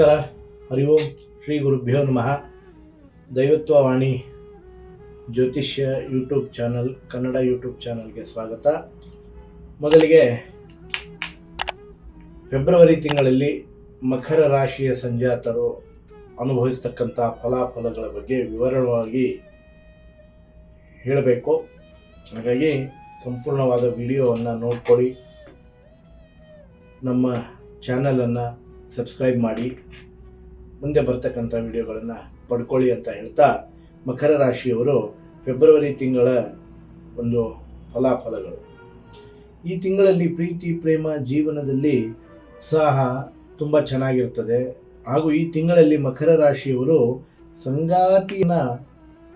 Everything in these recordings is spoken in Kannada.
ನಮಸ್ಕಾರ. ಹರಿ ಓಂ ಶ್ರೀ ಗುರುಭ್ಯೋ ನಮಃ. ದೈವತ್ವವಾಣಿ ಜ್ಯೋತಿಷ್ಯ ಯೂಟ್ಯೂಬ್ ಚಾನಲ್, ಕನ್ನಡ ಯೂಟ್ಯೂಬ್ ಚಾನಲ್ಗೆ ಸ್ವಾಗತ. ಮೊದಲಿಗೆ ಫೆಬ್ರವರಿ ತಿಂಗಳಲ್ಲಿ ಮಕರ ರಾಶಿಯ ಸಂಜಾತರು ಅನುಭವಿಸ್ತಕ್ಕಂಥ ಫಲಾಫಲಗಳ ಬಗ್ಗೆ ವಿವರವಾಗಿ ಹೇಳಬೇಕು. ಹಾಗಾಗಿ ಸಂಪೂರ್ಣವಾದ ವಿಡಿಯೋವನ್ನು ನೋಡ್ಕೊಳ್ಳಿ. ನಮ್ಮ ಚಾನಲನ್ನು ಸಬ್ಸ್ಕ್ರೈಬ್ ಮಾಡಿ, ಮುಂದೆ ಬರ್ತಕ್ಕಂಥ ವಿಡಿಯೋಗಳನ್ನು ಪಡ್ಕೊಳ್ಳಿ ಅಂತ ಹೇಳ್ತಾ ಮಕರ ರಾಶಿಯವರು ಫೆಬ್ರವರಿ ತಿಂಗಳ ಒಂದು ಫಲಾಫಲಗಳು. ಈ ತಿಂಗಳಲ್ಲಿ ಪ್ರೀತಿ, ಪ್ರೇಮ, ಜೀವನದಲ್ಲಿ ಉತ್ಸಾಹ ತುಂಬ ಚೆನ್ನಾಗಿರ್ತದೆ. ಹಾಗೂ ಈ ತಿಂಗಳಲ್ಲಿ ಮಕರ ರಾಶಿಯವರು ಸಂಗಾತಿನ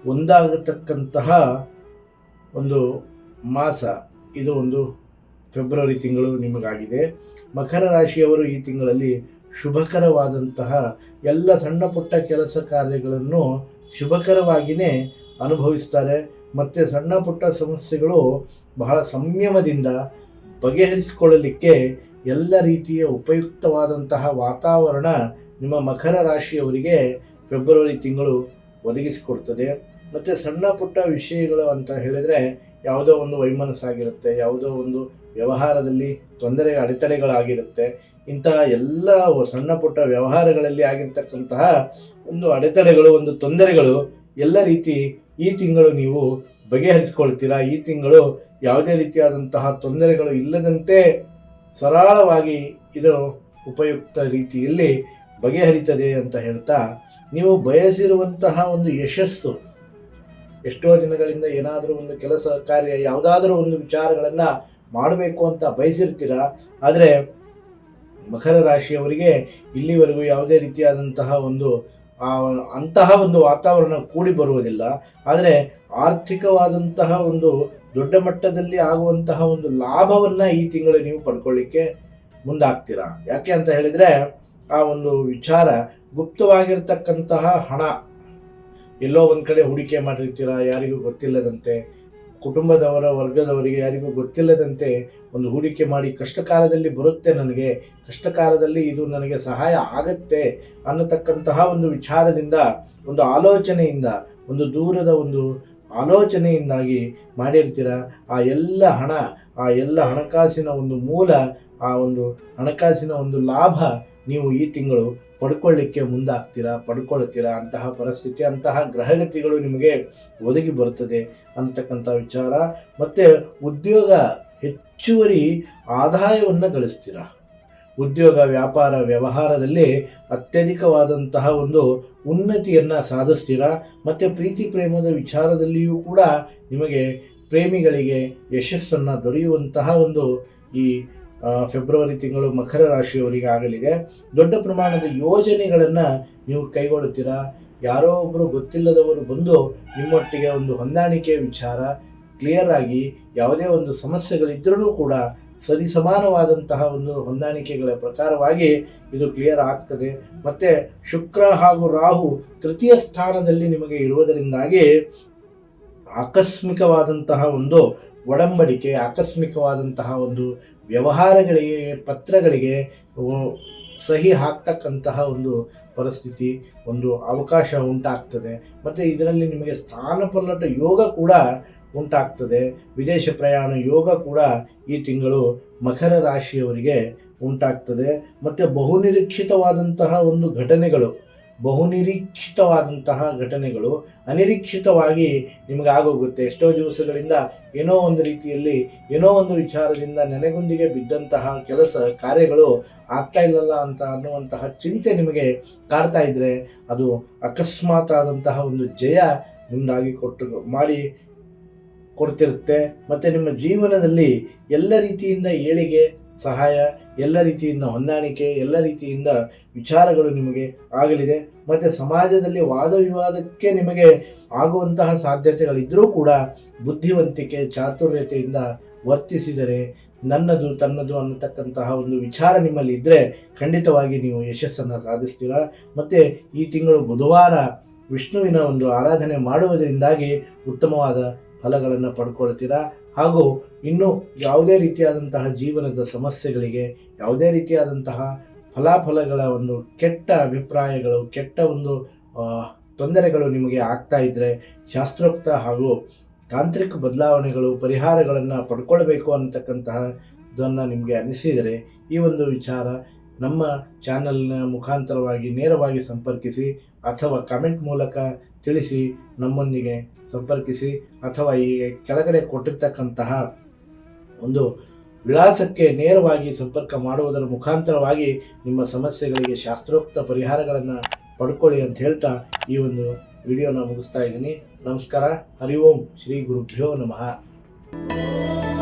ಒಂದಾಗತಕ್ಕಂತಹ ಒಂದು ಮಾಸ, ಇದು ಒಂದು ಫೆಬ್ರವರಿ ತಿಂಗಳು ನಿಮಗಾಗಿದೆ. ಮಕರ ರಾಶಿಯವರು ಈ ತಿಂಗಳಲ್ಲಿ ಶುಭಕರವಾದಂತಹ ಎಲ್ಲ ಸಣ್ಣ ಪುಟ್ಟ ಕೆಲಸ ಕಾರ್ಯಗಳನ್ನು ಶುಭಕರವಾಗಿಯೇ ಅನುಭವಿಸ್ತಾರೆ. ಮತ್ತು ಸಣ್ಣ ಪುಟ್ಟ ಸಮಸ್ಯೆಗಳು ಬಹಳ ಸಂಯಮದಿಂದ ಬಗೆಹರಿಸಿಕೊಳ್ಳಲಿಕ್ಕೆ ಎಲ್ಲ ರೀತಿಯ ಉಪಯುಕ್ತವಾದಂತಹ ವಾತಾವರಣ ನಿಮ್ಮ ಮಕರ ರಾಶಿಯವರಿಗೆ ಫೆಬ್ರವರಿ ತಿಂಗಳು ಒದಗಿಸಿಕೊಡ್ತದೆ. ಮತ್ತು ಸಣ್ಣ ಪುಟ್ಟ ವಿಷಯಗಳು ಅಂತ ಹೇಳಿದರೆ ಯಾವುದೋ ಒಂದು ವೈಮನಸ್ಸಾಗಿರುತ್ತೆ, ಯಾವುದೋ ಒಂದು ವ್ಯವಹಾರದಲ್ಲಿ ತೊಂದರೆ ಅಡೆತಡೆಗಳಾಗಿರುತ್ತೆ. ಇಂತಹ ಎಲ್ಲ ಸಣ್ಣ ಪುಟ್ಟ ವ್ಯವಹಾರಗಳಲ್ಲಿ ಆಗಿರ್ತಕ್ಕಂತಹ ಒಂದು ಅಡೆತಡೆಗಳು, ಒಂದು ತೊಂದರೆಗಳು ಎಲ್ಲ ರೀತಿ ಈ ತಿಂಗಳು ನೀವು ಬಗೆಹರಿಸ್ಕೊಳ್ತೀರಾ? ಈ ತಿಂಗಳು ಯಾವುದೇ ರೀತಿಯಾದಂತಹ ತೊಂದರೆಗಳು ಇಲ್ಲದಂತೆ ಸರಳವಾಗಿ ಇದು ಉಪಯುಕ್ತ ರೀತಿಯಲ್ಲಿ ಬಗೆಹರಿತದೆ ಅಂತ ಹೇಳ್ತಾ, ನೀವು ಬಯಸಿರುವಂತಹ ಒಂದು ಯಶಸ್ಸು, ಎಷ್ಟೋ ದಿನಗಳಿಂದ ಏನಾದರೂ ಒಂದು ಕೆಲಸ ಕಾರ್ಯ, ಯಾವುದಾದ್ರೂ ಒಂದು ವಿಚಾರಗಳನ್ನು ಮಾಡಬೇಕು ಅಂತ ಬಯಸಿರ್ತೀರ? ಆದರೆ ಮಕರ ರಾಶಿಯವರಿಗೆ ಇಲ್ಲಿವರೆಗೂ ಯಾವುದೇ ರೀತಿಯಾದಂತಹ ಒಂದು ಅಂತಹ ಒಂದು ವಾತಾವರಣ ಕೂಡಿ ಬರುವುದಿಲ್ಲ. ಆದರೆ ಆರ್ಥಿಕವಾದಂತಹ ಒಂದು ದೊಡ್ಡ ಮಟ್ಟದಲ್ಲಿ ಆಗುವಂತಹ ಒಂದು ಲಾಭವನ್ನು ಈ ತಿಂಗಳು ನೀವು ಪಡ್ಕೊಳ್ಳಿಕ್ಕೆ ಮುಂದಾಗ್ತೀರಾ? ಯಾಕೆ ಅಂತ ಹೇಳಿದರೆ, ಆ ಒಂದು ವಿಚಾರ ಗುಪ್ತವಾಗಿರ್ತಕ್ಕಂತಹ ಹಣ ಎಲ್ಲೋ ಒಂದು ಕಡೆ ಹೂಡಿಕೆ ಮಾಡಿರ್ತೀರಾ? ಯಾರಿಗೂ ಗೊತ್ತಿಲ್ಲದಂತೆ. ಕುಟುಂಬದವರ ವರ್ಗದವರಿಗೆ ಯಾರಿಗೂ ಗೊತ್ತಿಲ್ಲದಂತೆ ಒಂದು ಹೂಡಿಕೆ ಮಾಡಿ ಕಷ್ಟ ಕಾಲದಲ್ಲಿ ಬರುತ್ತೆ ನನಗೆ ಕಷ್ಟ ಕಾಲದಲ್ಲಿ ಇದು ನನಗೆ ಸಹಾಯ ಆಗತ್ತೆ ಅನ್ನತಕ್ಕಂತಹ ಒಂದು ವಿಚಾರದಿಂದ, ಒಂದು ಆಲೋಚನೆಯಿಂದ, ಒಂದು ದೂರದ ಒಂದು ಆಲೋಚನೆಯಿಂದಾಗಿ ಮಾಡಿರ್ತೀರ? ಆ ಎಲ್ಲ ಹಣ, ಆ ಎಲ್ಲ ಹಣಕಾಸಿನ ಒಂದು ಮೂಲ, ಆ ಒಂದು ಹಣಕಾಸಿನ ಒಂದು ಲಾಭ ನೀವು ಈ ತಿಂಗಳು ಪಡ್ಕೊಳ್ಳಿಕ್ಕೆ ಮುಂದಾಗ್ತೀರಾ, ಪಡ್ಕೊಳ್ತೀರಾ? ಅಂತಹ ಪರಿಸ್ಥಿತಿ, ಅಂತಹ ಗ್ರಹಗತಿಗಳು ನಿಮಗೆ ಒದಗಿ ಬರುತ್ತದೆ ಅಂತಕ್ಕಂಥ ವಿಚಾರ. ಮತ್ತು ಉದ್ಯೋಗ ಹೆಚ್ಚುವರಿ ಆದಾಯವನ್ನು ಗಳಿಸ್ತೀರಾ? ಉದ್ಯೋಗ, ವ್ಯಾಪಾರ, ವ್ಯವಹಾರದಲ್ಲಿ ಅತ್ಯಧಿಕವಾದಂತಹ ಒಂದು ಉನ್ನತಿಯನ್ನು ಸಾಧಿಸ್ತೀರಾ? ಮತ್ತು ಪ್ರೀತಿ ಪ್ರೇಮದ ವಿಚಾರದಲ್ಲಿಯೂ ಕೂಡ ನಿಮಗೆ ಪ್ರೇಮಿಗಳಿಗೆ ಯಶಸ್ಸನ್ನು ದೊರೆಯುವಂತಹ ಒಂದು ಈ ಫೆಬ್ರವರಿ ತಿಂಗಳು ಮಕರ ರಾಶಿಯವರಿಗೆ ಆಗಲಿದೆ. ದೊಡ್ಡ ಪ್ರಮಾಣದ ಯೋಜನೆಗಳನ್ನು ನೀವು ಕೈಗೊಳ್ಳುತ್ತೀರಾ? ಯಾರೋ ಒಬ್ಬರು ಗೊತ್ತಿಲ್ಲದವರು ಬಂದು ನಿಮ್ಮೊಟ್ಟಿಗೆ ಒಂದು ಹೊಂದಾಣಿಕೆ ವಿಚಾರ ಕ್ಲಿಯರ್ ಆಗಿ ಯಾವುದೇ ಒಂದು ಸಮಸ್ಯೆಗಳಿದ್ದರೂ ಕೂಡ ಸರಿ ಸಮಾನವಾದಂತಹ ಒಂದು ಹೊಂದಾಣಿಕೆಗಳ ಪ್ರಕಾರವಾಗಿ ಇದು ಕ್ಲಿಯರ್ ಆಗ್ತದೆ. ಮತ್ತು ಶುಕ್ರ ಹಾಗೂ ರಾಹು ತೃತೀಯ ಸ್ಥಾನದಲ್ಲಿ ನಿಮಗೆ ಇರುವುದರಿಂದಾಗಿ ಆಕಸ್ಮಿಕವಾದಂತಹ ಒಂದು ಒಡಂಬಡಿಕೆ, ಆಕಸ್ಮಿಕವಾದಂತಹ ಒಂದು ವ್ಯವಹಾರಗಳಿಗೆ, ಪತ್ರಗಳಿಗೆ ಸಹಿ ಹಾಕ್ತಕ್ಕಂತಹ ಒಂದು ಪರಿಸ್ಥಿತಿ, ಒಂದು ಅವಕಾಶ ಉಂಟಾಗ್ತದೆ. ಮತ್ತು ಇದರಲ್ಲಿ ನಿಮಗೆ ಸ್ಥಾನಪಲ್ಲಟ ಯೋಗ ಕೂಡ ಉಂಟಾಗ್ತದೆ. ವಿದೇಶ ಪ್ರಯಾಣ ಯೋಗ ಕೂಡ ಈ ತಿಂಗಳು ಮಕರ ರಾಶಿಯವರಿಗೆ ಉಂಟಾಗ್ತದೆ. ಮತ್ತು ಬಹುನಿರೀಕ್ಷಿತವಾದಂತಹ ಒಂದು ಘಟನೆಗಳು ಬಹುನಿರೀಕ್ಷಿತವಾದಂತಹ ಘಟನೆಗಳು ಅನಿರೀಕ್ಷಿತವಾಗಿ ನಿಮಗೆ ಆಗೋಗುತ್ತೆ. ಎಷ್ಟೋ ದಿವಸಗಳಿಂದ ಏನೋ ಒಂದು ರೀತಿಯಲ್ಲಿ, ಏನೋ ಒಂದು ವಿಚಾರದಿಂದ ನೆನೆಗುಂದಿಗೆ ಬಿದ್ದಂತಹ ಕೆಲಸ, ಕಾರ್ಯಗಳು ಆಗ್ತಾ ಇಲ್ಲಲ್ಲ ಅಂತ ಅನ್ನುವಂತಹ ಚಿಂತೆ ನಿಮಗೆ ಕಾಡ್ತಾ ಇದ್ದರೆ ಅದು ಅಕಸ್ಮಾತ್ ಆದಂತಹ ಒಂದು ಜಯ ನಿಮ್ದಾಗಿ ಕೊಟ್ಟು, ಮಾಡಿ ಕೊಡ್ತಿರುತ್ತೆ. ಮತ್ತು ನಿಮ್ಮ ಜೀವನದಲ್ಲಿ ಎಲ್ಲ ರೀತಿಯಿಂದ ಏಳಿಗೆ ಸಹಾಯ ಎಲ್ಲ ರೀತಿಯಿಂದ ಹೊಂದಾಣಿಕೆ, ಎಲ್ಲ ರೀತಿಯಿಂದ ವಿಚಾರಗಳು ನಿಮಗೆ ಆಗಲಿದೆ. ಮತ್ತು ಸಮಾಜದಲ್ಲಿ ವಾದ ವಿವಾದಕ್ಕೆ ನಿಮಗೆ ಆಗುವಂತಹ ಸಾಧ್ಯತೆಗಳಿದ್ದರೂ ಕೂಡ ಬುದ್ಧಿವಂತಿಕೆ, ಚಾತುರ್ಯತೆಯಿಂದ ವರ್ತಿಸಿದರೆ ನನ್ನದು ತನ್ನದು ಅನ್ನತಕ್ಕಂತಹ ಒಂದು ವಿಚಾರ ನಿಮ್ಮಲ್ಲಿ ಇದ್ದರೆ ಖಂಡಿತವಾಗಿ ನೀವು ಯಶಸ್ಸನ್ನು ಸಾಧಿಸ್ತೀರಾ? ಮತ್ತು ಈ ತಿಂಗಳು ಬುಧವಾರ ವಿಷ್ಣುವಿನ ಒಂದು ಆರಾಧನೆ ಮಾಡುವುದರಿಂದಾಗಿ ಉತ್ತಮವಾದ ಫಲಗಳನ್ನು ಪಡ್ಕೊಳ್ತೀರಾ? ಹಾಗೂ ಇನ್ನು ಯಾವುದೇ ರೀತಿಯಾದಂತಹ ಜೀವನದ ಸಮಸ್ಯೆಗಳಿಗೆ, ಯಾವುದೇ ರೀತಿಯಾದಂತಹ ಫಲಾಫಲಗಳ ಒಂದು ಕೆಟ್ಟ ಅಭಿಪ್ರಾಯಗಳು, ಕೆಟ್ಟ ಒಂದು ತೊಂದರೆಗಳು ನಿಮಗೆ ಆಗ್ತಾ ಇದ್ದರೆ ಶಾಸ್ತ್ರೋಕ್ತ ಹಾಗೂ ತಾಂತ್ರಿಕ ಬದಲಾವಣೆಗಳು, ಪರಿಹಾರಗಳನ್ನು ಪಡ್ಕೊಳ್ಬೇಕು ಅನ್ನತಕ್ಕಂತಹ ನಿಮಗೆ ಅನಿಸಿದರೆ ಈ ಒಂದು ವಿಚಾರ ನಮ್ಮ ಚಾನಲ್ನ ಮುಖಾಂತರವಾಗಿ ನೇರವಾಗಿ ಸಂಪರ್ಕಿಸಿ ಅಥವಾ ಕಮೆಂಟ್ ಮೂಲಕ ತಿಳಿಸಿ ನಮ್ಮೊಂದಿಗೆ ಸಂಪರ್ಕಿಸಿ ಅಥವಾ ಈ ಕೆಳಗಡೆ ಕೊಟ್ಟಿರ್ತಕ್ಕಂತಹ ಒಂದು ವಿಳಾಸಕ್ಕೆ ನೇರವಾಗಿ ಸಂಪರ್ಕ ಮಾಡುವುದರ ಮುಖಾಂತರವಾಗಿ ನಿಮ್ಮ ಸಮಸ್ಯೆಗಳಿಗೆ ಶಾಸ್ತ್ರೋಕ್ತ ಪರಿಹಾರಗಳನ್ನು ಪಡ್ಕೊಳ್ಳಿ ಅಂತ ಹೇಳ್ತಾ ಈ ಒಂದು ವಿಡಿಯೋನ ಮುಗಿಸ್ತಾ ಇದ್ದೀನಿ. ನಮಸ್ಕಾರ. ಹರಿ ಓಂ. ಶ್ರೀ ಗುರುಭ್ಯೋ ನಮಃ.